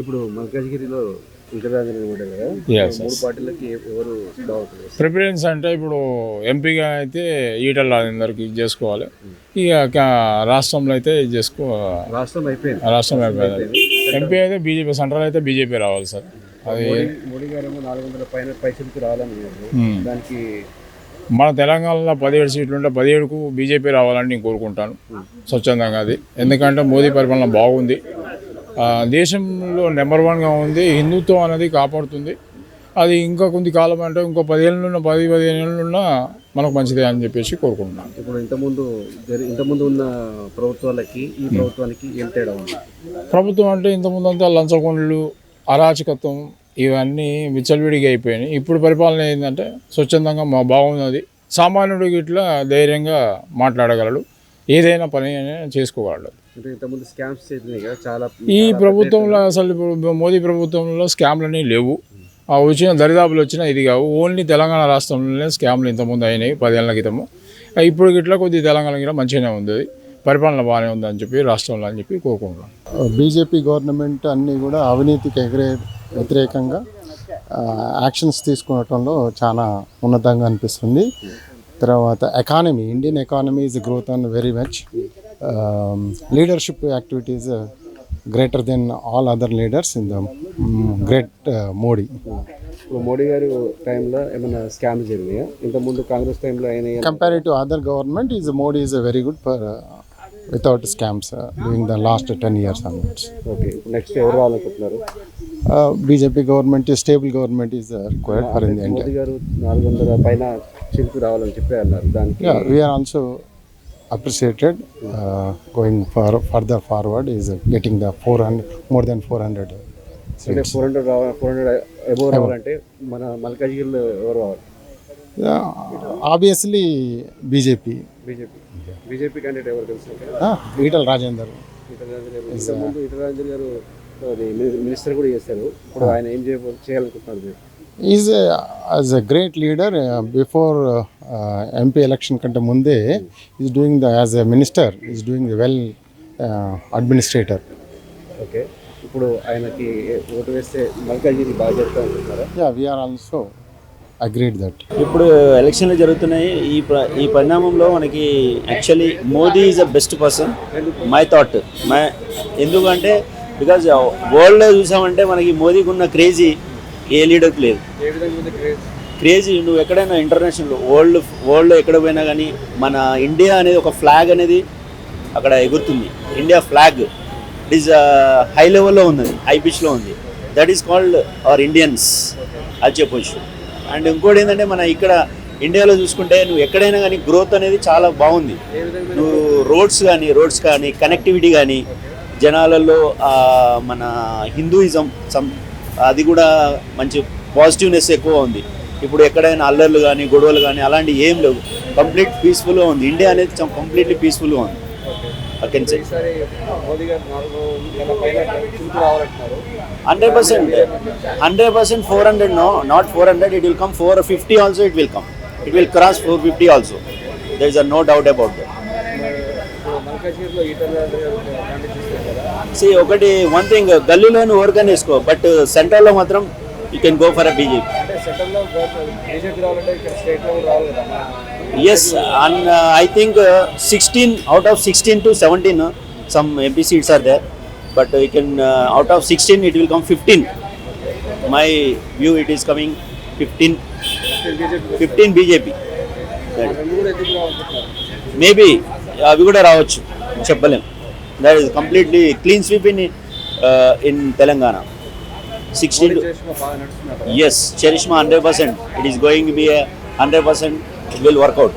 ఇప్పుడు మల్కాజ్గిరిలో ప్రిఫరెన్స్ అంటే ఇప్పుడు ఎంపీగా అయితే ఈటల్ రాజేందర్కి ఇది చేసుకోవాలి hmm. ఇక రాష్ట్రంలో అయితే ఇది చేసుకో రాష్ట్రం అయిపోయింది రాష్ట్రం అయిపోయింది ఎంపీ అయితే బీజేపీ సెంట్రల్ అయితే బీజేపీ రావాలి సార్ అది మోడీ గారు నాలుగు వందల పైన పైసలకి రావాలని hmm. దానికి మన తెలంగాణలో పదిహేడు సీట్లు ఉంటే పదిహేడుకు బీజేపీ రావాలని నేను కోరుకుంటాను hmm. స్వచ్ఛందంగా అది ఎందుకంటే మోదీ పరిపాలన బాగుంది దేశంలో నెంబర్ వన్గా ఉంది హిందుత్వం అనేది కాపాడుతుంది అది ఇంకా కొంత కాలం అంటే ఇంకో పదిహేనున్న పది పదిహేను ఉన్న మనకు మంచిదే అని చెప్పేసి కోరుకుంటున్నాను ఇప్పుడు ఇంతకుముందు ఇంతకుముందు ఉన్న ప్రభుత్వాలకి ఈ hmm. ప్రభుత్వానికి ఏం తేడా ఉంది ప్రభుత్వం అంటే ఇంతకుముందు అంతా లంచగొండలు అరాచకత్వం ఇవన్నీ విచ్చలవిడిగా అయిపోయినాయి ఇప్పుడు పరిపాలన ఏంటంటే స్వచ్ఛందంగా మా బాగున్నది సామాన్యుడికి ఇట్లా ధైర్యంగా మాట్లాడగలడు ఏదైనా పని చేసుకోగలడు ఈ ప్రభుత్వంలో అసలు మోదీ ప్రభుత్వంలో స్కామ్లు అనేవి లేవు ఆ వచ్చిన దరిదాపులు వచ్చిన ఇది కావు ఓన్లీ తెలంగాణ రాష్ట్రంలోనే స్కామ్లు ఇంతకుముందు అయినాయి పదేళ్ల క్రితము ఇప్పుడు ఇట్లా కొద్దిగా తెలంగాణ కూడా మంచిగానే ఉంది పరిపాలన బాగానే ఉందని చెప్పి రాష్ట్రంలో అని చెప్పి కోరుకుంటున్నాం బీజేపీ గవర్నమెంట్ అన్నీ కూడా అవినీతికి ఎగరే వ్యతిరేకంగా యాక్షన్స్ తీసుకోవటంలో చాలా ఉన్నతంగా అనిపిస్తుంది తర్వాత economy Indian economy is growth and very much leadership activities greater than all other leaders in the great Modi Modi garu టైంలో ఏమైనా స్కామ్ జరిగినాయా ఇంతకుముందు కాంగ్రెస్ టైంలో అయినా compare to other government is Modi is very good for without scams during the last ten years అన్నట్స్ okay next ఎవరు రావాలనుకుంటున్నారు BJP government stable government is required for Modi garu నాలుగు వందల పైన చిలుకు రావాలని చెప్పి అన్నారు దానికి we are also appreciated uh, going far, further forward is uh, getting the 400 more than 400 అంటే seats. ఫోర్ హండ్రెడ్ రావాలి ఫోర్ హండ్రెడ్ అబోవ్ రావాలంటే మన మల్కాజ్గిరిలో ఎవరు రావాలి Yeah, obviously, BJP. BJP BJP candidate ఎవరు తెలుసు Ah, Vital Rajender. ఇంతకుముందు ఇటరాజన్ గారు అది మిని- మినిస్టర్ కూడా చేశారు ఇప్పుడు ఆయన ఏం చేయ చేయాలనుకుంటున్నారు మీరు He is a, as a great leader. Uh, before uh, MP election కంటే ముందే is doing the as a minister is doing the well administrator okay ఇప్పుడు ఆయనకి ఓటు వేస్తే మల్కాజ్గిరి బాగా జరుగుతుంది yeah we are also agreed that ఇప్పుడు ఎలక్షన్లు జరుగుతున్నాయి ఈ ఈ పరిణామంలో మనకి actually Modi is a best person my thought my ఎందుకంటే బికాజ్ వరల్డ్లో చూసామంటే మనకి మోదీకి ఉన్న క్రేజీ ఏ లీడర్కి లేదు క్రేజీ నువ్వు ఎక్కడైనా ఇంటర్నేషనల్ వరల్డ్ వరల్డ్లో ఎక్కడ పోయినా కానీ మన ఇండియా అనేది ఒక ఫ్లాగ్ అనేది అక్కడ ఎగురుతుంది India flag it is high లెవెల్లో ఉంది హై పిచ్లో ఉంది that is called our Indians అది చెప్పొచ్చు అండ్ ఇంకోటి ఏంటంటే మన ఇక్కడ ఇండియాలో చూసుకుంటే నువ్వు ఎక్కడైనా కానీ గ్రోత్ అనేది చాలా బాగుంది నువ్వు రోడ్స్ కానీ రోడ్స్ కానీ కనెక్టివిటీ కానీ జనాలలో మన హిందూయిజం సమ్ అది కూడా మంచి పాజిటివ్నెస్ ఎక్కువ ఉంది ఇప్పుడు ఎక్కడైనా అల్లర్లు కానీ గొడవలు కానీ అలాంటివి ఏం లేవు కంప్లీట్ పీస్ఫుల్గా ఉంది ఇండియా అనేది కంప్లీట్లీ పీస్ఫుల్గా ఉంది hundred percent hundred percent four hundred no not four hundred it will come four fifty also it will come it will cross four fifty also there is a no doubt about that C ఒకటి one thing గల్లీలోని ఓర్గాన్ వేసుకో but సెంట్రల్లో మాత్రం you can go for a BJP yes and I think sixteen out of sixteen to seventeen some MP seats are there but you can out of sixteen it will come fifteen my view it is coming fifteen fifteen BJP maybe uh, uh, uh, అవి కూడా రావచ్చు చెప్పలేము that is completely clean sweep in in Telangana Yes, Cherishma 100%. It is going to be 100%. It will work out.